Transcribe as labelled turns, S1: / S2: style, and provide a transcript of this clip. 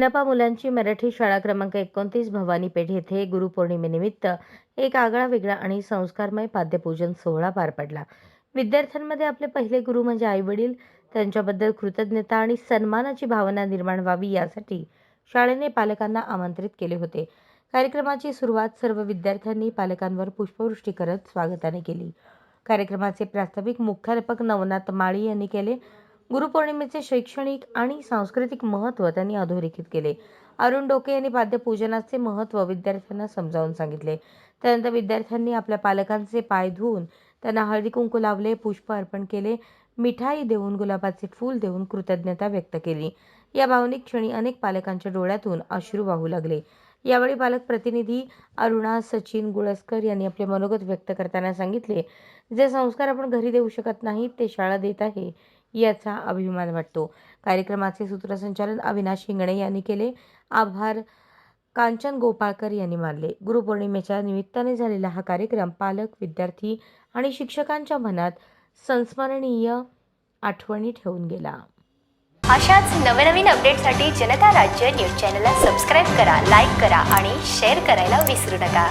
S1: नपा मुलांची मराठी शाळा क्रमांक एकोणतीस भवानी पेठ येथे गुरुपौर्णिमेनिमित्त एक आगळा वेगळा आणि संस्कारमय पाद्यपूजन सोहळा पार पडला. विद्यार्थ्यांमध्ये आपले पहिले गुरु म्हणजे आईवडील. त्यांच्याबद्दल कृतज्ञता आणि सन्मानाची भावना निर्माण व्हावी यासाठी शाळेने पालकांना आमंत्रित केले होते. कार्यक्रमाची सुरुवात सर्व विद्यार्थ्यांनी पालकांवर पुष्पवृष्टी करत स्वागताने केली. कार्यक्रमाचे प्रास्ताविक मुख्याध्यापक नवनाथ माळी यांनी केले. गुरुपौर्णिमेचे शैक्षणिक आणि सांस्कृतिक महत्त्व त्यांनी अधोरेखित केले. अरुण डोके यांनी पाद्यपूजनाचे महत्त्व विद्यार्थ्यांना समजावून सांगितले. त्यानंतर विद्यार्थ्यांनी आपल्या पालकांचे पाय धुवून त्यांना हळदी कुंकू लावले पुष्प अर्पण केले मिठाई देऊन गुलाबाचे फूल देऊन कृतज्ञता व्यक्त केली. या भावनिक क्षणी अनेक पालकांच्या डोळ्यातून अश्रू वाहू लागले. यावेळी पालक प्रतिनिधी अरुणा सचिन गुळसकर यांनी आपले मनोगत व्यक्त करताना सांगितले जे संस्कार आपण घरी देऊ शकत नाही ते शाळा देत आहे. याचा अभिमान वाटतो. कार्यक्रमाचे सूत्रसंचालन अविनाश हिंगणे यांनी केले. आभार. कांचन गोपाळकर यांनी मानले. गुरुपौर्णिमेच्या निमित्ताने झालेला हा कार्यक्रम पालक विद्यार्थी आणि शिक्षकांच्या मनात संस्मरणीय आठवणी ठेवून गेला.
S2: अशाच नवनवीन अपडेटसाठी जनता राज्य न्यूज चॅनलला सबस्क्राईब करा लाईक करा आणि शेअर करायला विसरू नका.